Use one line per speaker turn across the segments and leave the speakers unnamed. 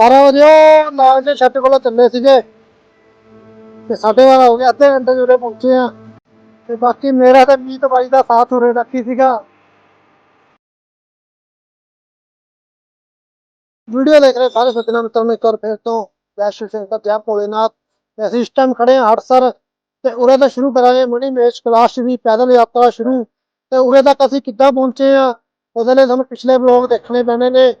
12 ਵਜੇ ਉਹ ਨਾਲ ਦੇ ਛੱਤ ਕੋਲੋਂ ਚੱਲੇ ਸੀਗੇ ਤੇ ਸਾਡੇ ਵਾਲਾ ਹੋ ਗਿਆ ਅੱਧੇ ਘੰਟੇ 'ਚ ਪਹੁੰਚੇ ਆ। ਤੇ ਬਾਕੀ ਮੇਰਾ ਤੇ ਮੀਤ ਬਾਈ ਦਾ ਸਾਥ ਉਰੇ ਰੱਖੀ ਸੀਗਾ। ਵੀਡੀਓ ਦੇਖ ਰਹੇ ਸਾਰੇ ਸੱਜਣਾ ਮਿੱਤਰਾਂ ਨੂੰ ਇੱਕ ਵਾਰ ਫਿਰ ਤੋਂ ਵੈਸ਼ਵ ਸਿੰਘ ਦਾ ਜੈ ਭੋਲੇਨਾਥ। ਅਸੀਂ ਇਸ ਟਾਈਮ ਖੜੇ ਹਾਂ ਹੜਸਰ ਤੇ ਉਰੇ ਤੋਂ ਸ਼ੁਰੂ ਕਰਾਂਗੇ ਮਣੀ ਮੇਸ਼ ਕਲਾਸ਼ ਵੀ, ਪੈਦਲ ਯਾਤਰਾ ਸ਼ੁਰੂ। ਤੇ ਉਰੇ ਤੱਕ ਅਸੀਂ ਕਿੱਦਾਂ ਪਹੁੰਚੇ ਆ, ਉਹਦੇ ਲਈ ਸਾਨੂੰ ਪਿਛਲੇ ਬਲੌਗ ਦੇਖਣੇ ਪੈਣੇ ਨੇ।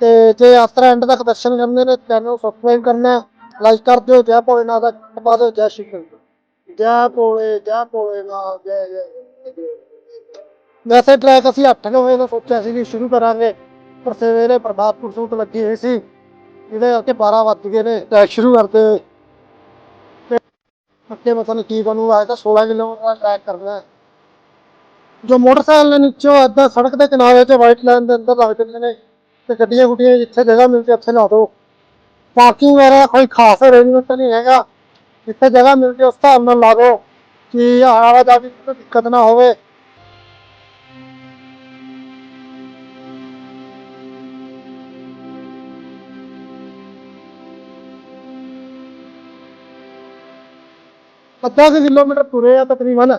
ਤੇ ਜੇ ਯਾਤਰਾ ਐਂਡ ਤੱਕ ਦਰਸ਼ਨ ਕਰਨੇ ਨੇ ਚੈਨਲ ਨੂੰ ਸਬਸਕ੍ਰਾਈਬ ਕਰਨਾ ਲਾਈਕ ਕਰ ਦਿਓ, ਜੈ ਭੋਲੇਨਾਥ ਦਾ ਪਾ ਦਿਓ ਜੈ ਸ਼੍ਰੀ ਕ੍ਰਿਸ਼ਨ ਜੈ ਭੋਲੇ, ਜੈ ਭੋਲੇਨਾਥ ਜੈ ਜੈ। ਵੈਸੇ ਟਰੈਕ ਅਸੀਂ 8 ਵਜੇ ਦਾ ਸੋਚਿਆ ਸੀ ਕਿ ਸ਼ੁਰੂ ਕਰਾਂਗੇ, ਪਰ ਸਵੇਰੇ ਪ੍ਰਭਾਤਪੁਰ ਸੂਟ ਲੱਗੀ ਹੋਈ ਸੀ, ਜਿਹਦੇ ਕਰਕੇ 12 ਵੱਜ ਗਏ ਨੇ ਟਰੈਕ ਸ਼ੁਰੂ ਕਰਦੇ ਤੇ ਅੱਗੇ ਮਤਲਬ ਕੀ ਬਣੂ ਆਇਆ ਤਾਂ 16 ਕਿਲੋਮੀਟਰ ਦਾ ਟਰੈਕ ਕਰਨਾ ਜੋ ਮੋਟਰਸਾਈਕਲ ਨੇ ਨੀਚੋਂ ਏਦਾਂ ਸੜਕ ਦੇ ਕਿਨਾਰੇ 'ਤੇ ਵਾਈਟ ਲਾਈਨ ਦੇ ਅੰਦਰ ਲੱਗ ਜਾਂਦੇ ਨੇ। ਤੇ ਗੱਡੀਆਂ ਗੁੱਡੀਆਂ ਜਿੱਥੇ ਜਗ੍ਹਾ ਮਿਲਦੀ ਉੱਥੇ ਲਾ ਦਿਓ ਪਾਰਕਿੰਗ ਵਗੈਰਾ ਕੋਈ ਖਾਸ ਅਰੇਂਜਮੈਂਟ ਨਹੀਂ ਹੈਗਾ। ਜਿੱਥੇ ਜਗ੍ਹਾ ਮਿਲਦੀ ਉਸ ਹਿਸਾਬ ਨਾਲ ਲਾ ਦਿਓ ਕਿ ਆਵਾਜਾਈ ਦੀ ਦਿੱਕਤ ਨਾ ਹੋਵੇ। ਅੱਧਾ ਕੁ ਕਿਲੋਮੀਟਰ ਤੁਰੇ ਆ ਤਕਰੀਬਨ।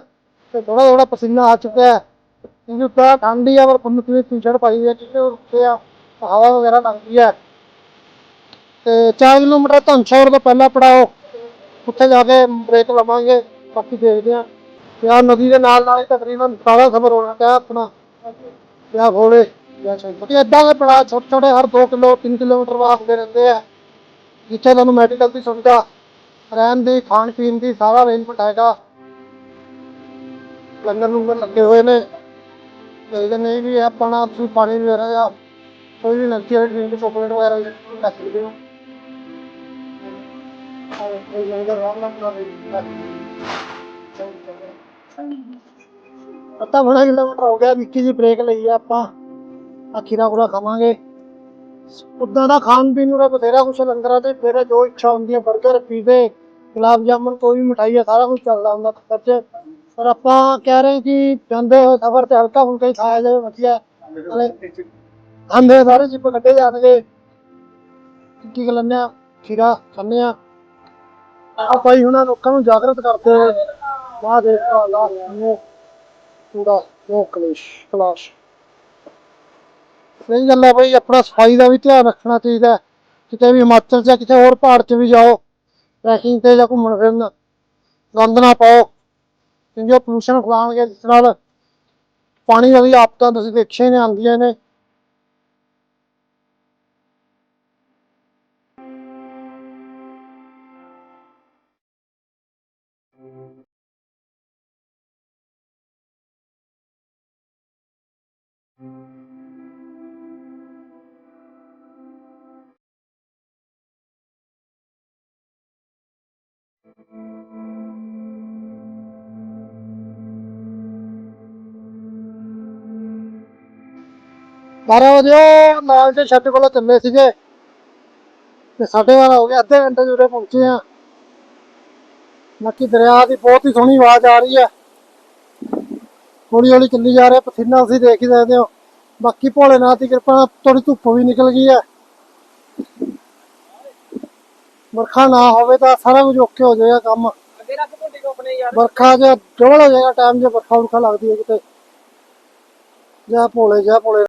ਤੇ ਥੋੜਾ ਥੋੜਾ ਪਸੀਨਾ ਆ ਚੁੱਕਾ ਹੈ। ਕਿਉਂਕਿ ਉੱਤੇ ਠੰਡੀ ਆ, ਪਰ ਪੰਨੂ ਕਿਵੇਂ ਟੀ-ਸ਼ਰਟ ਪਾਈ ਹੈ ਜਿੱਥੇ ਉੱਤੇ ਆ। ਹਵਾ ਵਗੈਰਾ ਲੱਗਦੀ ਹੈ। ਤੇ 4 ਕਿਲੋਮੀਟਰ ਧਨਸ਼ੌਰ ਤੋਂ ਪਹਿਲਾ ਪੜਾਓ। ਉੱਥੇ ਜਾ ਕੇ ਬ੍ਰੇਕ ਲਵਾਂਗੇ, ਬਾਕੀ ਦੇਖਦੇ ਆ ਯਾਰ ਨਦੀ ਦੇ ਨਾਲ ਨਾਲ ਤਕਰੀਬਨ ਸਾਰਾ ਸਫ਼ਰ ਹੋਣਾ ਪਿਆ ਆਪਣਾ। ਯਾ ਹੋਵੇ ਜਾਂ ਸ਼ਾਇਦ ਇਦਾਂ ਦੇ ਪੜਾ ਛੋਟੇ ਛੋਟੇ ਹਰ 2 ਕਿਲੋ 3 ਕਿਲੋਮੀਟਰ ਵਾਸਤੇ ਰਹਿੰਦੇ ਆ। ਜਿੱਥੇ ਤੁਹਾਨੂੰ ਮੈਡੀਕਲ ਦੀ ਸੁਵਿਧਾ, ਰਹਿਣ ਦੀ, ਖਾਣ ਪੀਣ ਦੀ ਸਾਰਾ ਅਰੇਂਜਮੈਂਟ ਹੈਗਾ। ਲੰਗਰ ਲੰਗਰ ਲੱਗੇ ਹੋਏ ਨੇ। ਤੇ ਨਹੀਂ ਵੀ ਆਪਣਾ, ਤੁਸੀਂ ਪਾਣੀ ਵਗੈਰਾ ਜਾਂ ਕੋਈ ਵੀ ਨਲਕੀ ਵਾਲੀ ਡਰਿੰਕ ਚਾਕਲੇਟ ਵਗੈਰਾ ਵੀ ਸਕਦੇ ਹੋ ਔਰ ਕੋਈ ਲੰਗਰ ਆਰਾਮ ਨਾਲ ਬਣਾ ਪਤਾ ਬੜਾ ਕਿਲੋਮੀਟਰ ਹੋ ਗਿਆ, ਵਿੱਕੀ ਜੀ ਬ੍ਰੇਕ ਲਈ ਆ ਆਪਾਂ। ਅਖੀਰਾ ਪੂਰਾ ਖਾਵਾਂਗੇ। ਉਦਾਂ ਦਾ ਖਾਣ ਪੀਣ ਨੂੰ ਬਥੇਰਾ ਕੁਛ ਲੰਗਰਾਂ ਤੇ ਫਿਰ ਜੋ ਇੱਛਾ ਹੁੰਦੀ ਹੈ 버ਗਰ ਪੀਜ਼ੇ, ਗੁਲਾਬ ਜਾਮਨ, ਕੋਈ ਵੀ ਮਠਾਈ ਹੈ ਸਾਰਾ ਕੁਝ ਚੱਲਦਾ ਹੁੰਦਾ ਖੱਤਰ ਪਰ ਆਪਾਂ ਕਹਿ ਰਹੇ ਕਿ ਜਾਂਦੇ ਹੋ ਸਫ਼ਰ ਤੇ ਹਲਕਾ ਫੁਲਕਾ ਹੀ ਖਾਇਆ ਜਾਵੇ, ਵਧੀਆ। ਨਾਲੇ ਸਾਰੇ ਜਿੱਪ ਕੱਢੇ ਜਾਣਗੇ। ਕੀ ਕਰ ਲੈਂਦੇ ਆ? ਖੀਰਾ ਖਾਂਦੇ ਆ। ਆਪਾਂ ਹੀ ਉਹਨਾਂ ਲੋਕਾਂ ਨੂੰ ਜਾਗਰਤ ਕਰਦੇ ਵਾਹ ਦੇ ਲਾ ਨੂੰ ਪੂਰਾ ਨੋ ਕਲੇਸ਼, ਕਲਾਸ਼। ਸਹੀ ਗੱਲ ਹੈ ਬਈ, ਆਪਣਾ ਸਫ਼ਾਈ ਦਾ ਵੀ ਧਿਆਨ ਰੱਖਣਾ ਚਾਹੀਦਾ। ਕਿਤੇ ਵੀ ਹਿਮਾਚਲ 'ਚ ਕਿਤੇ ਹੋਰ ਪਹਾੜ 'ਚ ਵੀ ਜਾਓ ਟਰੈਕਿੰਗ ਤੇ ਜਾਂ ਘੁੰਮਣ ਫਿਰਨ, ਗੰਦ ਨਾ ਪਾਓ। ਕਿਉਂਕਿ ਉਹ ਪੋਲੂਸ਼ਨ ਫੈਲਾਉਣਗੇ, ਜਿਸ ਨਾਲ ਪਾਣੀ ਵਾਲੀ ਆਫਤਾਂ ਤੁਸੀਂ ਦੇਖੀਆਂ ਨੇ, ਆਉਂਦੀਆਂ ਨੇ। ਬਾਰਾਂ ਵਜੇ ਉਹ ਨਾਲ ਦੇ ਛੱਤ ਕੋਲੋਂ ਚੱਲੇ ਸੀਗੇ। ਤੇ ਸਾਡੇ ਵਾਲਾ ਹੋ ਗਿਆ ਅੱਧੇ ਘੰਟੇ ਉਰੇ ਪਹੁੰਚੇ ਆ ਬਾਕੀ ਦਰਿਆ ਦੀ ਬਹੁਤ ਹੀ ਸੋਹਣੀ ਆਵਾਜ਼ ਆ ਰਹੀ ਹੈ। ਹੌਲੀ ਹੌਲੀ ਚੱਲੀ ਜਾ ਰਿਹਾ ਪਸੀਨਾ ਤੁਸੀਂ ਦੇਖ ਹੀ ਸਕਦੇ ਹੋ। ਬਾਕੀ ਭੋਲੇਨਾਥ ਦੀ ਕਿਰਪਾ ਨਾਲ ਥੋੜੀ ਧੁੱਪ ਵੀ ਨਿਕਲ ਗਈ ਹੈ। ਵਰਖਾ ਨਾ ਹੋਵੇ ਤਾਂ ਸਾਰਾ ਕੁਝ ਓਕੇ ਹੋ ਜਾਏਗਾ ਕੰਮ।
ਅੱਗੇ ਰੱਖ ਤੁਹਾਡੀ ਆਪਣੇ ਯਾਰ।
ਵਰਖਾ ਜੇ ਡੋਲ ਹੋ ਜਾਏਗਾ ਟਾਈਮ ਜੇ ਵਰਖਾ ਵਰਖਾ ਲੱਗਦੀ ਹੈ ਕਿਤੇ। ਜਾ ਭੋਲੇ ਜਾ ਭੋਲੇ।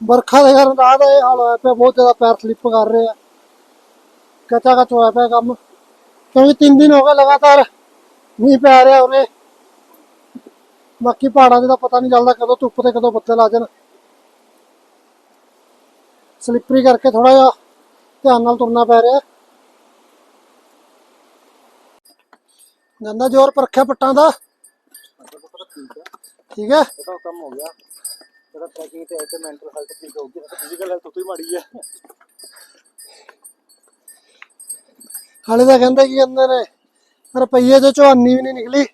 ਵਰਖਾ ਦੇ ਕਾਰਨ ਰਾਤ ਇਹ ਹਾਲ ਹੋਇਆ ਪਿਆ, ਬਹੁਤ ਜ਼ਿਆਦਾ ਪੈਰ ਸਲਿੱਪ ਕਰ ਰਹੇ ਆ। ਕਚਾ ਕਚ ਹੋਇਆ ਪਿਆ ਕੰਮ। ਕਿਉਂਕਿ ਤਿੰਨ ਦਿਨ ਹੋ ਗਏ ਲਗਾਤਾਰ ਮੀਂਹ ਪੈ ਰਿਹਾ ਉਰੇ। ਬਾਕੀ ਪਹਾੜਾਂ ਦੇ ਤਾਂ ਪਤਾ ਨਹੀਂ ਚੱਲਦਾ ਕਦੋਂ ਧੁੱਪ ਤੇ ਕਦੋਂ ਬੱਦਲ ਆ ਜਾਣ। ਸਲਿੱਪਰੀ ਕਰਕੇ ਥੋੜਾ ਜਿਹਾ ਧਿਆਨ ਨਾਲ ਤੁਰਨਾ ਪੈ ਰਿਹਾ। ਗੰਦਾ ਜ਼ੋਰ ਪਰਖਿਆ ਪੱਟਾਂ ਦਾ। ਠੀਕ ਹੈ।
ਕੰਮ ਹੋ ਗਿਆ। ਤੇਰਾ ਟਰੈਕਿੰਗ ਤੇ ਆਇਤੇ ਮੈਂਟਲ ਹੈਲਥ ਠੀਕ ਹੋ ਫਿਜ਼ੀਕਲ ਹੈਲਥ ਤੋਂ ਹੀ ਮਾੜੀ ਹੈ
ਹਾਲੇ ਤਾਂ ਕਹਿੰਦੇ ਕੀ ਕਹਿੰਦੇ ਨੇ ਰੁਪਈਏ ਚ ਚੌਹਾਨੀ ਵੀ ਨਹੀਂ ਨਿਕਲੀ।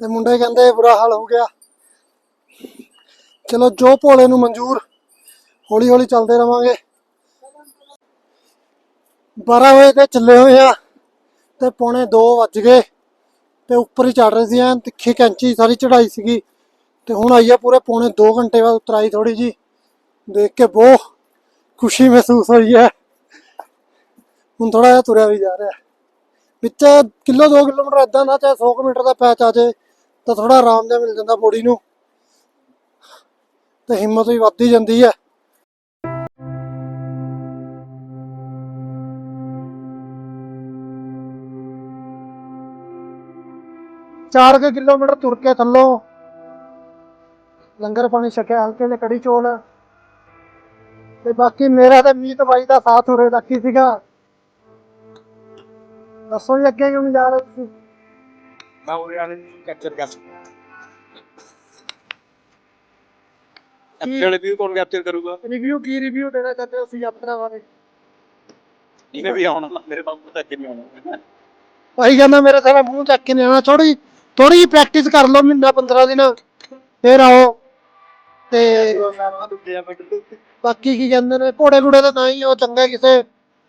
ਤੇ ਮੁੰਡੇ ਕਹਿੰਦੇ ਬੁਰਾ ਹਾਲ ਹੋ ਗਿਆ। ਚਲੋ ਜੋ ਭੋਲੇ ਨੂੰ ਮਨਜ਼ੂਰ ਹੌਲੀ ਹੌਲੀ ਚੱਲਦੇ ਰਵਾਂਗੇ। 12 ਵਜੇ ਤੇ ਚੱਲੇ ਹੋਏ ਆ, ਤੇ ਪੌਣੇ 2 ਵੱਜ ਗਏ, ਤੇ ਉੱਪਰ ਹੀ ਚੜ ਰਹੇ ਸੀ ਐ ਤਿੱਖੀ ਕੈਂਚੀ ਸਾਰੀ ਚੜਾਈ ਸੀਗੀ। ਤੇ ਹੁਣ ਆਈ ਆ ਪੂਰੇ ਪੌਣੇ 2 ਘੰਟੇ ਬਾਅਦ ਉਤਰਾਈ ਥੋੜੀ ਜੀ ਦੇਖ ਕੇ ਬਹੁਤ ਖੁਸ਼ੀ ਮਹਿਸੂਸ ਹੋਈ ਹੈ। ਹੁਣ ਥੋੜਾ ਜਿਹਾ ਤੁਰਿਆ ਵੀ ਜਾ ਰਿਹਾ। ਵਿੱਚ ਕਿਲੋ 2 ਕਿਲੋਮੀਟਰ ਏਦਾਂ ਦਾ, ਚਾਹੇ 100 ਮੀਟਰ ਦਾ ਪੈਚ ਆ ਜੇ, ਤਾਂ ਥੋੜਾ ਆਰਾਮ ਜਿਹਾ ਮਿਲ ਜਾਂਦਾ ਬੋਡੀ ਨੂੰ। ਤੇ ਹਿੰਮਤ ਵੀ ਵੱਧਦੀ ਜਾਂਦੀ ਹੈ। ਚਾਰ ਕੁ ਕਿਲੋਮੀਟਰ ਤੁਰ ਕੇ ਥੱਲੋਂ ਲੰਗਰ ਪਾਣੀ ਛਕਿਆ ਹਲਕੇ ਤੇ ਕੜੀ ਚੋਲ। ਤੇ ਬਾਕੀ ਮੇਰਾ ਤੇ ਮੀਤ ਬਾਈ ਦਾ ਸਾਥ ਉਰੇ ਹੀ ਸੀਗਾ। ਦੱਸੋ ਜੀ ਅੱਗੇ ਕਿਉਂ ਜਾ ਰਹੇ ਤੁਸੀਂ?
ਮੈਂ ਉਰੇ ਆਣੇ ਕੈਪਚਰ ਕਰ। ਐਕਚੁਅਲੀ ਵੀ ਕੌਣ ਕੈਪਚਰ ਕਰੂਗਾ?
ਰਿਵਿਊ ਕੀ ਰਿਵਿਊ ਦੇਣਾ ਚਾਹਤੇ ਹੋ ਤੁਸੀਂ ਯਾਤਰਾ ਬਾਰੇ?
ਇਹਨੇ ਵੀ ਆਉਣਾ ਮੇਰੇ ਬਾਬੂ ਤੱਕ ਨਹੀਂ ਆਉਣਾ।
ਭਾਈ ਕਹਿੰਦਾ ਮੇਰੇ ਸਾਰਾ ਮੂੰਹ ਚੱਕ ਕੇ ਨਹੀਂ ਆਉਣਾ ਥੋੜੀ ਥੋੜੀ ਪ੍ਰੈਕਟਿਸ ਕਰ ਲਓ ਮਹੀਨਾ 15 ਦਿਨ ਫੇਰ ਆਓ। ਬਾਕੀ ਕੀ ਕਹਿੰਦੇ ਨੇ, ਘੋੜੇ ਘੋੜੇ ਦਾ ਤਾਂ ਹੀ ਉਹ ਚੰਗਾ ਕਿਸੇ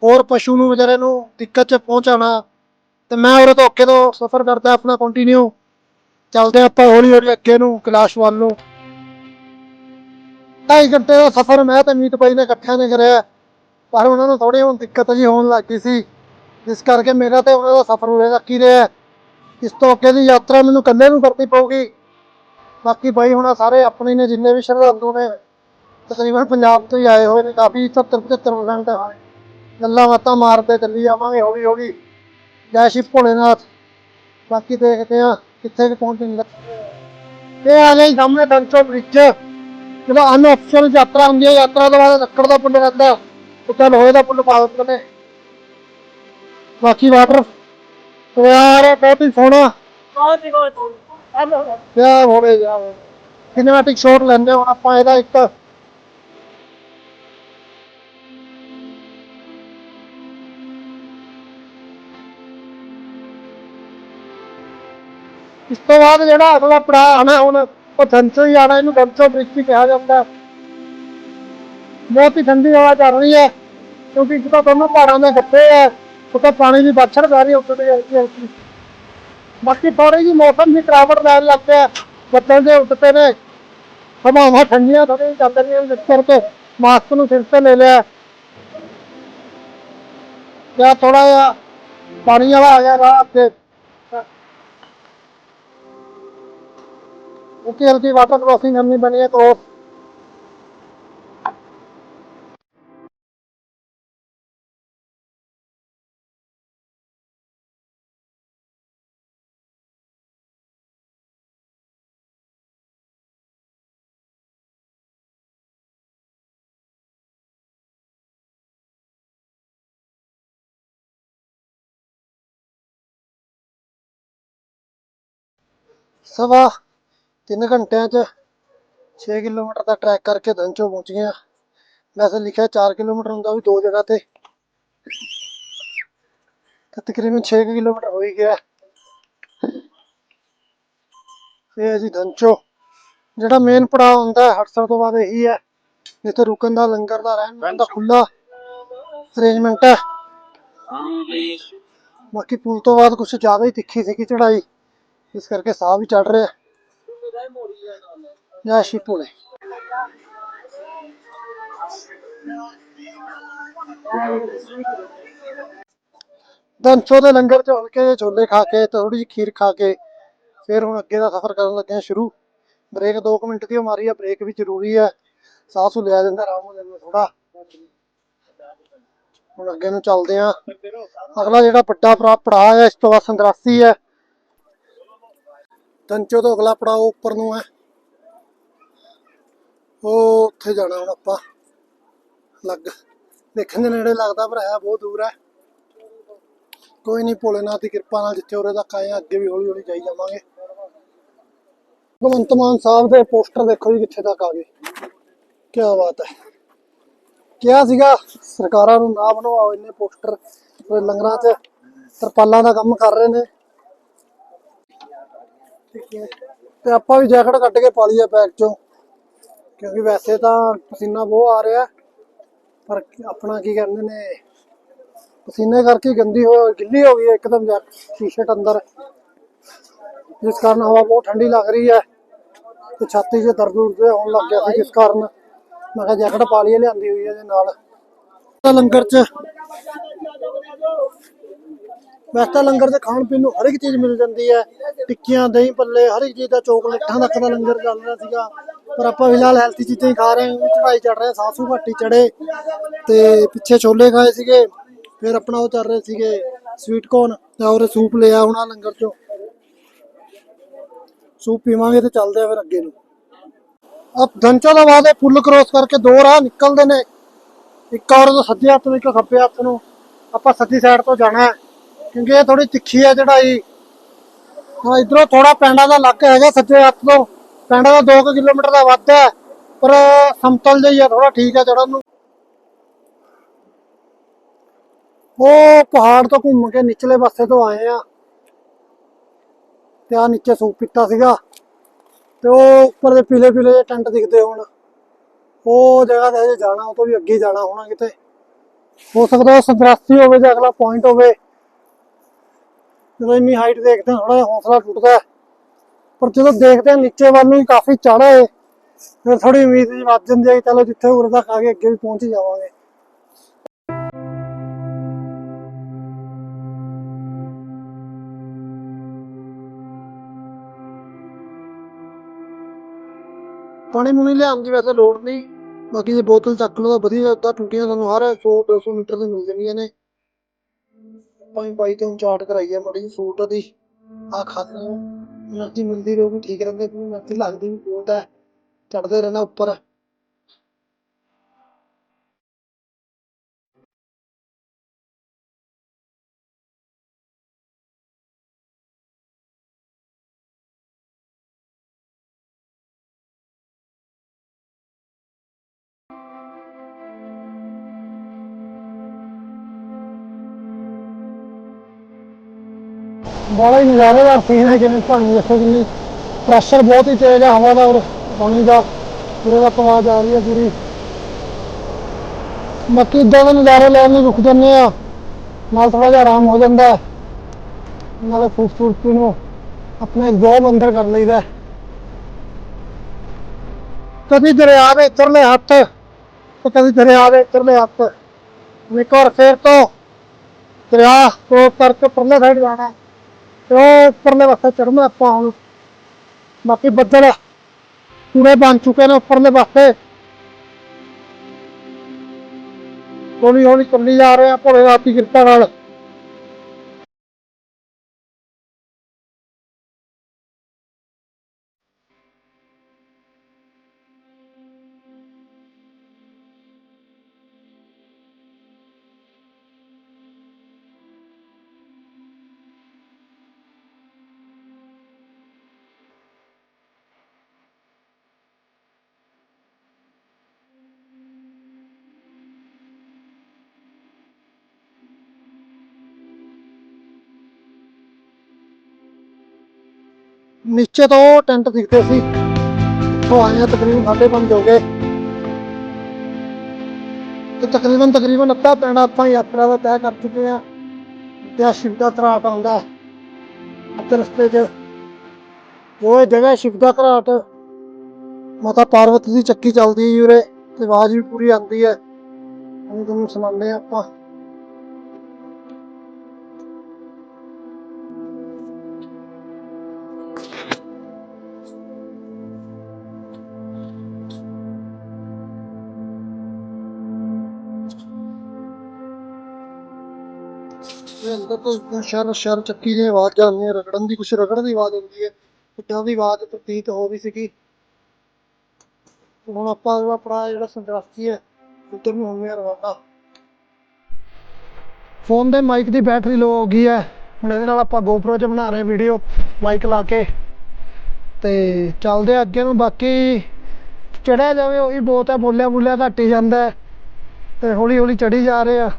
ਹੋਰ ਪਸ਼ੂ ਨੂੰ ਵਿਚਾਰੇ ਨੂੰ ਦਿੱਕਤ 'ਚ ਪਹੁੰਚਾਣਾ ਤੇ ਮੈਂ ਉਰੇ ਤੋਂ ਔਕੇ ਤੋਂ ਸਫ਼ਰ ਕਰਦਾ ਆਪਣਾ ਕੰਟੀਨਿਊ ਚੱਲਦੇ ਆਪਾਂ ਹੌਲੀ ਹੌਲੀ ਅੱਗੇ ਨੂੰ, ਕੈਲਾਸ਼ ਵੱਲ ਨੂੰ। ਢਾਈ ਘੰਟੇ ਦਾ ਸਫ਼ਰ ਮੈਂ ਤੇ ਮੀਤ ਭਾਈ ਨੇ ਇਕੱਠਿਆਂ ਨੇ ਕਰਿਆ। ਪਰ ਉਹਨਾਂ ਨੂੰ ਥੋੜੀ ਹੁਣ ਦਿੱਕਤ ਜੀ ਹੋਣ ਲੱਗ ਗਈ ਸੀ। ਇਸ ਕਰਕੇ ਮੇਰਾ ਤੇ ਉਹਨਾਂ ਦਾ ਸਫ਼ਰ ਉਰੇ ਤੱਕ ਹੀ ਰਿਹਾ। ਇਸ ਤੋਂ ਅੱਗੇ ਦੀ ਯਾਤਰਾ ਮੈਨੂੰ ਇਕੱਲੇ ਨੂੰ ਕਰਨੀ ਪਊਗੀ। ਬਾਕੀ ਬਾਈ ਹੁਣ ਸਾਰੇ ਆਪਣੇ ਨੇ, ਜਿੰਨੇ ਵੀ ਸ਼ਰਧਾਲੂ ਨੇ, ਤਕਰੀਬਨ ਪੰਜਾਬ ਤੋਂ ਹੀ ਆਏ ਹੋਏ ਨੇ, ਕਾਫੀ 70 75% ਗੱਲਾਂ ਬਾਤਾਂ ਮਾਰਦੇ ਚੱਲੀ ਜਾਵਾਂਗੇ, ਹੌਲੀ ਹੌਲੀ। ਜੈ ਸ਼ਿਵ ਭੋਲੇਨਾਥ। ਬਾਕੀ ਦੇਖਦੇ ਆ ਕਿੱਥੇ ਕੁ ਪਹੁੰਚਣ ਇਹ ਆ ਗਏ ਸਾਹਮਣੇ ਡੰਚੋ ਬ੍ਰਿਜ ਜਦੋਂ ਅਨਅਫੀਸ਼ੀਅਲ ਯਾਤਰਾ ਹੁੰਦੀ ਹੈ, ਯਾਤਰਾ ਤੋਂ ਬਾਅਦ ਲੱਕੜ ਦਾ ਪੁੱਲ ਰਹਿੰਦਾ ਉੱਤੇ ਲੋਹੇ ਦਾ ਪੁੱਲ ਪਾ ਦਿੰਦੇ ਨੇ। ਬਾਕੀ ਵਾਟਰ ਯਾਰ ਇਹ ਬਹੁਤ ਹੀ ਸੋਹਣਾ। ਯਾਰ ਹੋਵੇ ਯਾਰ ਸਿਨੇਮੈਟਿਕ ਸ਼ਾਟ ਲੈਂਦੇ ਹੁਣ ਆਪਾਂ ਇਹਦਾ ਇੱਕ ਇਸ ਤੋਂ ਬਾਅਦ ਜਿਹੜਾ ਅਗਲਾ ਪੜਾਅ ਆਣਾ ਹੁਣ ਉਹ ਧੰਸੋ ਆਣਾ ਇਹਨੂੰ ਧੰਸੋ ਬ੍ਰਿਜ ਵੀ ਕਿਹਾ ਜਾਂਦਾ ਬਹੁਤ ਹੀ ਠੰਡੀ ਹਵਾ ਚੱਲ ਰਹੀ ਹੈ ਕਿਉਂਕਿ ਇੱਕ ਤਾਂ ਦੋਨੋਂ ਪਹਾੜਾਂ ਦੇ ਗੱਪੇ ਹੈ ਉੱਤੇ ਪਾਣੀ ਦੀ ਬਾਛੜ ਪੈ ਰਹੀ ਹੈ ਉੱਤੇ ਤੇ ਹਲਕੀ ਹਲਕੀ ਬਾਕੀ ਥੋੜੇ ਜੀ ਮੌਸਮ ਦੀ ਕਰਾਵਟ ਲੈਣ ਲੱਗ ਪਿਆ। ਬੱਦਲ ਦੇ ਉੱਤੇ ਨੇ। ਹਵਾਵਾਂ ਠੰਡੀਆਂ ਥੋੜੀ ਚੱਲ ਰਹੀਆਂ ਜਿਸ ਕਰਕੇ ਮਾਸਕ ਨੂੰ ਸਿਰ ਤੇ ਲੈ ਲਿਆ। ਜਾਂ ਥੋੜਾ ਜਿਹਾ ਪਾਣੀ ਵਾਲਾ ਆ ਗਿਆ ਰਾਹ ਤੇ ਉਕੇ ਹਲਕੀ ਵਾਟਰ ਕ੍ਰੋਸਿੰਗ ਕਰਨੀ ਬਣੀ ਹੈ ਕ੍ਰੋਸ ਸਵਾ ਤਿੰਨ ਘੰਟਿਆਂ 'ਚ 6 ਕਿਲੋਮੀਟਰ ਦਾ ਟਰੈਕ ਕਰਕੇ ਦੰਚੋ ਪਹੁੰਚ ਗਿਆ ਵੈਸੇ ਲਿਖਿਆ 4 ਕਿਲੋਮੀਟਰ ਹੁੰਦਾ ਵੀ ਦੋ ਜਗ੍ਹਾ ਤੇ। ਤਾਂ ਤਕਰੀਬਨ 6 ਕਿਲੋਮੀਟਰ ਹੋ ਹੀ ਗਿਆ। ਇਹ ਜੀ ਦੰਚੋ। ਜਿਹੜਾ ਮੇਨ ਪੜਾਅ ਹੁੰਦਾ ਹੈ ਹਟਸਰ ਤੋਂ ਬਾਅਦ ਇਹੀ ਹੈ। ਜਿੱਥੇ ਰੁਕਣ ਦਾ ਲੰਗਰ ਦਾ ਰਹਿਣ ਦਾ ਖੁੱਲਾ ਅਰੇਂਜਮੈਂਟ ਹੈ। ਬਾਕੀ ਪੁਲ ਤੋਂ ਬਾਅਦ ਕੁਝ ਜ਼ਿਆਦਾ ਹੀ ਤਿੱਖੀ ਸੀਗੀ ਚੜਾਈ ਇਸ ਕਰਕੇ ਸਾਹ ਵੀ ਚੜ ਰਿਹਾ। ਜੈ ਸ਼੍ਰੀ ਭੋਲੇ। ਦੰਚੋ ਦੇ ਲੰਗਰ ਚ ਹਲਕੇ ਜਿਹੇ ਛੋਲੇ ਖਾ ਕੇ ਥੋੜੀ ਜਿਹੀ ਖੀਰ ਖਾ ਕੇ ਫਿਰ ਹੁਣ ਅੱਗੇ ਦਾ ਸਫ਼ਰ ਕਰਨ ਲੱਗੇ ਹਾਂ ਸ਼ੁਰੂ। ਬ੍ਰੇਕ 2 ਮਿੰਟ ਦੀ ਮਾਰੀ ਆ ਬ੍ਰੇਕ ਵੀ ਜ਼ਰੂਰੀ ਹੈ ਸਾਹ ਸੁ ਲਿਆ ਜਾਂਦਾ ਆਰਾਮ ਹੋ ਜਾਂਦਾ ਥੋੜਾ ਹੁਣ ਅੱਗੇ ਨੂੰ ਚੱਲਦੇ ਆ ਅਗਲਾ ਜਿਹੜਾ ਵੱਡਾ ਪੜਾ ਪੜਾਅ ਹੈ, ਇਸ ਤੋਂ ਬਾਅਦ ਸੰਦਰਾਸੀ ਹੈ। ਦੰਚੋ ਤੋਂ ਅਗਲਾ ਪੜਾਅ ਉੱਪਰ ਨੂੰ ਹੈ। ਉਹ ਉੱਥੇ ਜਾਣਾ ਹੁਣ ਆਪਾਂ। ਲੱਗ। ਦੇਖਣ ਦੇ ਨੇੜੇ ਲੱਗਦਾ ਪਰ ਹੈ, ਬਹੁਤ ਦੂਰ ਹੈ। ਕੋਈ ਨਹੀਂ, ਭੋਲੇਨਾਥ ਦੀ ਕਿਰਪਾ ਨਾਲ ਜਿੱਥੇ ਉਰੇ ਤੱਕ ਆਏ ਅੱਗੇ ਵੀ ਹੌਲੀ ਹੌਲੀ ਜਾਈ ਜਾਵਾਂਗੇ। ਭਗਵੰਤ ਮਾਨ ਸਾਹਿਬ ਦੇ ਪੋਸਟਰ ਦੇਖੋ ਜੀ, ਕਿੱਥੇ ਤੱਕ ਆ ਗਏ। ਕੀ ਬਾਤ ਹੈ। ਕਿਹਾ ਸੀਗਾ? ਸਰਕਾਰਾਂ ਨੂੰ ਨਾ ਬਣਵਾਓ ਇੰਨੇ ਪੋਸਟਰ। ਲੰਗਰਾਂ 'ਚ ਤਰਪਾਲਾਂ ਦਾ ਕੰਮ ਕਰ ਰਹੇ ਨੇ। ਤੇ ਆਪਾਂ ਵੀ ਜੈਕਟ ਕੱਢ ਕੇ ਪਾ ਲਈ ਬੈਗ 'ਚੋਂ। ਕਿਉਂਕਿ ਵੈਸੇ ਤਾਂ ਪਸੀਨਾ ਬਹੁਤ ਆ ਰਿਹਾ। ਪਰ ਆਪਣਾ ਕੀ ਕਹਿੰਦੇ ਨੇ, ਪਸੀਨੇ ਕਰਕੇ ਗੰਦੀ ਹੋ, ਗਿੱਲੀ ਹੋ ਗਈ ਹੈ ਇੱਕਦਮ ਟੀ-ਸ਼ਰਟ ਅੰਦਰ। ਜਿਸ ਕਾਰਨ ਹਵਾ ਬਹੁਤ ਠੰਡੀ ਲੱਗ ਰਹੀ ਹੈ। ਤੇ ਛਾਤੀ 'ਚ ਦਰਦ ਉਰਦ ਹੋਣ ਲੱਗ ਗਿਆ ਸੀ ਜਿਸ ਕਾਰਨ ਮੈਂ ਕਿਹਾ ਜੈਕਟ ਪਾ ਲਈਏ, ਲਿਆਂਦੀ ਹੋਈ ਹੈ ਇਹਦੇ ਨਾਲ। ਲੰਗਰ 'ਚ ਵੈਸੇ ਤਾਂ ਲੰਗਰ 'ਚ ਖਾਣ ਪੀਣ ਨੂੰ ਹਰ ਇੱਕ ਚੀਜ਼ ਮਿਲ ਜਾਂਦੀ ਹੈ। ਟਿੱਕੀਆਂ, ਦਹੀਂ ਭੱਲੇ, ਹਰ ਇੱਕ ਚੀਜ਼ ਦਾ ਚੋਕਲੇਟਾਂ ਤੱਕ ਦਾ ਲੰਗਰ ਚੱਲ ਰਿਹਾ ਸੀਗਾ। ਪਰ ਆਪਾਂ ਫਿਲਹਾਲ ਹੈਲਥੀ ਚੀਜ਼ਾਂ ਹੀ ਖਾ ਰਹੇ ਹਾਂ ਚੜਾਈ ਚੜ ਰਹੇ ਸਾਸੂ ਘਾਟੀ ਚੜੇ ਤੇ ਪਿੱਛੇ ਛੋਲੇ ਖਾਏ ਸੀਗੇ, ਫਿਰ ਆਪਣਾ ਉਹ ਚੱਲ ਰਹੇ ਸੀਗੇ ਸਵੀਟ ਕੋਰਨ ਤੇ ਔਰ ਸੂਪ ਲਿਆ ਹੁਣਾ ਲੰਗਰ 'ਚੋਂ। ਸੂਪ ਪੀਵਾਂਗੇ ਤੇ ਚੱਲਦੇ ਆ ਫਿਰ ਅੱਗੇ ਨੂੰ। ਅਬ ਧੰਚੋ ਦਾ ਬਾਅਦ ਇਹ ਪੁੱਲ ਕ੍ਰੋਸ ਕਰਕੇ ਦੋ ਰਾਹ ਨਿਕਲਦੇ ਨੇ। ਇੱਕ ਔਰ ਤੋਂ ਸੱਜੇ ਹੱਥ ਨੂੰ, ਇੱਕ ਖੱਬੇ ਹੱਥ ਨੂੰ। ਆਪਾਂ ਸੱਜੀ ਸਾਈਡ ਤੋਂ ਜਾਣਾ ਹੈ। ਕਿਉਂਕਿ ਇਹ ਥੋੜੀ ਤਿੱਖੀ ਹੈ ਚੜਾਈ ਹਾਂ ਇਧਰੋਂ ਥੋੜਾ ਪੈਂਡਾ ਦਾ ਲੱਕ ਹੈਗਾ ਸੱਜੇ ਹੱਥ ਤੋਂ। ਪੈਂਡਾ ਦਾ 2 ਕਿਲੋਮੀਟਰ ਦਾ ਵੱਧ ਹੈ, ਪਰ ਸਮਤਲ ਜਿਹਾ ਥੋੜਾ ਠੀਕ ਹੈ ਚੜਨ ਨੂੰ। ਉਹ ਪਹਾੜ ਤੋਂ ਘੁੰਮ ਕੇ ਨਿਚਲੇ ਪਾਸੇ ਤੋਂ ਆਏ ਆ। ਤੇ ਆ ਨੀਚੇ ਸੂਪ ਪੀਤਾ ਸੀਗਾ। ਤੇ ਉਹ ਉੱਪਰ ਦੇ ਪੀਲੇ ਪੀਲੇ ਜਿਹੇ ਟੈਂਟ ਦਿਖਦੇ ਹੋਣ। ਉਹ ਜਗ੍ਹਾ ਤੇ ਜਾਣਾ, ਉਹ ਤੋਂ ਵੀ ਅੱਗੇ ਜਾਣਾ ਹੋਣਾ ਕਿਤੇ। ਹੋ ਸਕਦਾ ਉਹ ਸੰਦਰਾਸੀ ਹੋਵੇ ਜਾਂ ਅਗਲਾ ਪੁਆਇੰਟ ਹੋਵੇ। ਜਦੋਂ ਇੰਨੀ ਹਾਈਟ ਦੇਖਦੇ ਥੋੜਾ ਜਿਹਾ ਹੌਸਲਾ ਟੁੱਟਦਾ ਹੈ। ਪਰ ਜਦੋਂ ਦੇਖਦੇ ਹਾਂ, ਨੀਚੇ ਵੱਲ ਨੂੰ ਕਾਫੀ ਚੜ੍ਹ ਹੈ। ਫਿਰ ਥੋੜੀ ਉਮੀਦ ਜਿਹੀ ਵੱਧ ਜਾਂਦੀ ਹੈ ਕਿ ਚਲੋ ਜਿੱਥੇ ਉਰੇ ਤੱਕ ਆ ਕੇ ਅੱਗੇ ਵੀ ਪਹੁੰਚ ਹੀ ਜਾਵਾਂਗੇ। ਪਾਣੀ ਮੂਣੀ ਲਿਆਉਣ ਦੀ ਵੈਸੇ ਲੋੜ ਨਹੀਂ। ਬਾਕੀ ਜੇ ਬੋਤਲ ਚੱਕ ਲਓ ਤਾਂ ਵਧੀਆ ਉਦਾਂ ਟੁੱਟੀਆਂ ਤੁਹਾਨੂੰ ਹਰ 100 200 ਮੀਟਰ ਤੇ ਮਿਲ ਜਾਂਦੀਆਂ ਨੇ। ਭਾਈ ਬਾਈ ਤੇ ਹੁਣ ਚਾਰਟ ਕਰਾਈ ਆ ਮੜੀ ਸੂਟ ਦੀ। ਆ। ਖਾਣਾ ਮਿਲਦੀ ਮਿਲਦੀ ਵੀ ਠੀਕ ਰਹਿੰਦੇ ਕਿ ਲੱਗਦੀ ਵੀ ਬਹੁਤ ਹੈ ਚੜਦੇ ਰਹਿਣਾ ਉੱਪਰ। ਬੜਾ ਹੀ ਨਜ਼ਾਰੇਦਾਰ ਸੀਨ ਹੈ ਜਿਵੇਂ ਤੁਹਾਨੂੰ ਦੇਖੋ ਕਿੰਨੀ ਪ੍ਰੈਸ਼ਰ ਬਹੁਤ ਹੀ ਤੇਜ਼ ਹੈ ਹਵਾ ਦਾ ਔਰ ਪਾਣੀ ਦਾ, ਪੂਰੇ ਦਾ ਆਵਾਜ਼ ਆ ਰਹੀ ਹੈ ਪੂਰੀ। ਬਾਕੀ ਇਦਾਂ ਦੇ ਨਜ਼ਾਰੇ ਲੈਣ ਨੂੰ ਰੁਕ ਜੰਨੇ ਆ, ਨਾਲ ਥੋੜਾ ਜਿਹਾ ਆਰਾਮ ਹੋ ਜਾਂਦਾ ਨਾਲੇ ਖੂਬਸੂਰਤੀ ਨੂੰ ਆਪਣੇ ਜੋਬ ਅੰਦਰ ਕਰ ਲਈਦਾ ਹੈ। ਕਦੀ ਦਰਿਆ ਦੇ ਇੱਧਰਲੇ ਹੱਥ, ਤੇ ਕਦੀ ਦਰਿਆ ਦੇ ਇੱਧਰਲੇ ਹੱਥ। ਇੱਕ ਵਾਰ ਫੇਰ ਤੋਂ ਦਰਿਆ ਤੋਂ ਕਰਕੇ ਪਰਲੇ ਸਾਈਡ ਜਾਣਾ ਤੇ ਉਹ ਉੱਪਰਲੇ ਪਾਸੇ ਚੜਨਾ ਆਪਾਂ ਹੁਣ। ਬਾਕੀ ਬੱਦਲ ਪੂਰੇ ਬਣ ਚੁੱਕੇ ਨੇ ਉੱਪਰਲੇ ਪਾਸੇ। ਹੌਲੀ ਹੌਲੀ ਚੱਲੀ ਜਾ ਰਹੇ ਆ ਭੋਲੇ ਨਾਥ ਦੀ ਕਿਰਪਾ ਨਾਲ। ਨੀਚੇ ਤੋਂ ਉਹ ਟੈਂਟ ਦਿਖਦੇ ਸੀ। ਉਹ ਆਏ ਤਕਰੀਬਨ ਸਾਢੇ ਪੰਜ ਹੋ ਗਏ। ਤੇ ਤਕਰੀਬਨ ਤਕਰੀਬਨ ਅੱਧਾ ਪੈਣਾ ਆਪਾਂ ਯਾਤਰਾ ਦਾ ਤੈਅ ਕਰ ਚੁੱਕੇ ਆ। ਤੇ ਆ ਸ਼ਿਵ ਦਾ ਘਰਾਟ ਆਉਂਦਾ। ਅੱਧੇ ਰਸਤੇ 'ਚ। ਉਹ ਜਗ੍ਹਾ ਸ਼ਿਵ ਦਾ ਘਰਾਟ। ਮਾਤਾ ਪਾਰਵਤੀ ਦੀ ਚੱਕੀ ਚੱਲਦੀ ਹੈ ਉਰੇ। ਤੇ ਆਵਾਜ਼ ਵੀ ਪੂਰੀ ਆਉਂਦੀ ਹੈ। ਹੁਣ ਤੁਹਾਨੂੰ ਸੁਣਾਉਂਦੇ ਆ ਆਪਾਂ। ਇਹ ਅੰਦਰ ਤੋਂ ਸ਼ਰ ਸ਼ਰ ਚੱਕੀ ਦੀ ਆਵਾਜ਼ ਆਉਂਦੀ ਹੈ, ਰਗੜਨ ਦੀ, ਕੁਛ ਰਗੜਨ ਦੀ ਆਵਾਜ਼ ਆਉਂਦੀ ਹੈ। ਇੱਦਾਂ ਦੀ ਆਵਾਜ਼ ਪ੍ਰਤੀਤ ਹੋ ਰਹੀ ਸੀਗੀ। ਹੁਣ ਆਪਾਂ ਆਪਣਾ ਜਿਹੜਾ ਸੰਦਰਾਸੀ ਹੈ, ਉੱਧਰ ਨੂੰ ਹੋ ਰਵਾਨਾ। ਫੋਨ ਦੇ ਮਾਈਕ ਦੀ ਬੈਟਰੀ ਲੋ ਹੋ ਗਈ ਹੈ। ਹੁਣ ਇਹਦੇ ਨਾਲ ਆਪਾਂ GoPro 'ਚ ਬਣਾ ਰਹੇ ਵੀਡੀਓ, ਮਾਈਕ ਲਾ ਕੇ। ਤੇ ਚੱਲਦੇ ਆ ਅੱਗੇ ਨੂੰ, ਬਾਕੀ ਚੜਿਆ ਜਾਵੇ, ਉਹੀ ਬਹੁਤ ਹੈ, ਬੋਲਿਆ ਬੋਲਿਆ ਘੱਟ ਹੀ ਜਾਂਦਾ ਤੇ ਹੌਲੀ ਹੌਲੀ ਚੜੀ ਜਾ ਰਹੇ ਆ।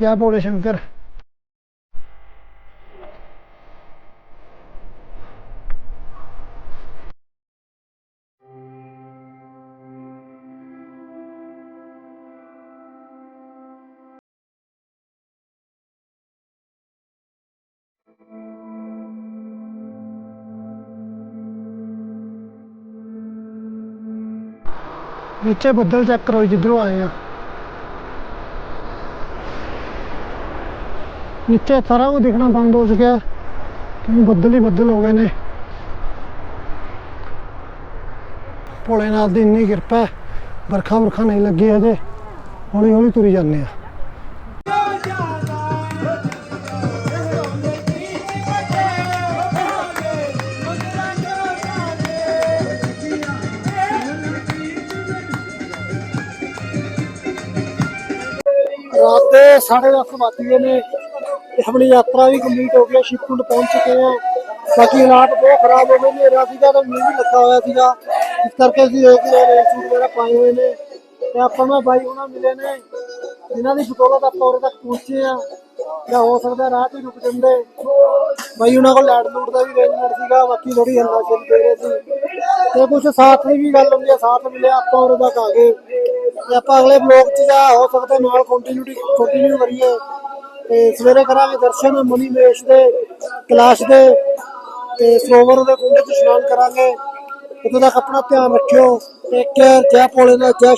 ਜੈ ਭੋਲੇ ਸ਼ੰਕਰ। ਨੀਚੇ ਬੱਦਲ ਚੈੱਕ ਕਰੋ ਜਿੱਧਰੋਂ ਆਏ ਆ। ਨੀਚੇ ਸਾਰਾ ਕੁਝ ਦਿਖਣਾ ਬੰਦ ਹੋ ਗਿਆ ਕਿਉਂਕਿ ਬੱਦਲ ਹੀ ਬੱਦਲ ਹੋ ਗਏ ਨੇ। ਭੋਲੇਨਾਥ ਦੀ ਇੰਨੀ ਕਿਰਪਾ ਬਰਖਾ ਬਰਖਾ ਨਹੀਂ ਲੱਗੀ ਹਜੇ ਹੌਲੀ ਹੌਲੀ ਤੁਰੀ ਜਾਂਦੇ ਆ। ਰਾਤ ਦੇ 10:30 ਵੱਜ ਨੇ। ਆਪਣੀ ਯਾਤਰਾ ਵੀ ਕੰਪਲੀਟ ਹੋ ਗਈ ਸ਼ਿਪਕੁੰਡ ਪਹੁੰਚ ਚੁੱਕੇ ਆ ਬਾਕੀ ਹਾਲਾਤ ਬਹੁਤ ਖਰਾਬ ਹੋ ਗਏ ਨੇ ਹਨੇਰਾ ਸੀਗਾ ਤਾਂ ਮੀਂਹ ਵੀ ਲੱਗਾ ਹੋਇਆ ਸੀਗਾ। ਇਸ ਕਰਕੇ ਅਸੀਂ ਦੇਖ ਲਿਆ ਰੇਨ ਸੂਟ ਵਗੈਰਾ ਪਾਏ ਹੋਏ ਨੇ। ਤੇ ਆਪਾਂ ਨੂੰ ਬਾਈ ਉਹਨਾਂ ਮਿਲੇ ਨੇ, ਜਿਨ੍ਹਾਂ ਦੀ ਬਦੌਲਤ ਆਪਾਂ ਉਰੇ ਤੱਕ ਪਹੁੰਚੇ ਆ ਜਾਂ ਹੋ ਸਕਦਾ ਰਾਹ 'ਚ ਹੀ ਰੁਕ ਜਾਂਦੇ। ਬਾਈ ਉਹਨਾਂ ਕੋਲ ਲੈਟ ਲੂਟ ਦਾ ਵੀ ਅਰੇਂਜਮੈਂਟ ਸੀਗਾ, ਬਾਕੀ ਥੋੜੀ ਹੱਲਾ ਚੱਲ ਦੇ ਰਹੇ ਸੀ। ਤੇ ਕੁਝ ਸਾਥ ਦੀ ਵੀ ਗੱਲ ਹੁੰਦੀ ਆ ਸਾਥ ਮਿਲਿਆ, ਆਪਾਂ ਉਰੇ ਤੱਕ ਆ ਗਏ। ਤੇ ਆਪਾਂ ਅਗਲੇ ਬਲੌਗ 'ਚ ਜਾਂ ਹੋ ਸਕਦਾ ਨਾਲ ਕੰਟੀਨਿਊਟੀ ਕੰਟੀਨਿਊ ਕਰੀਏ। ਤੇ ਸਵੇਰੇ ਕਰਾਂਗੇ ਦਰਸ਼ਨ, ਮਨੀ ਮੇਸ਼ ਦੇ, ਕਲਾਸ਼ ਦੇ, ਤੇ ਸਰੋਵਰ ਦੇ ਕੁੰਡ 'ਚ ਇਸ਼ਨਾਨ ਕਰਾਂਗੇ। ਉਦੋਂ ਤੱਕ ਆਪਣਾ ਧਿਆਨ ਰੱਖਿਓ। ਟੇਕ ਕੇਅਰ ਜੈ ਭੋਲੇਨਾਥ, ਜੈ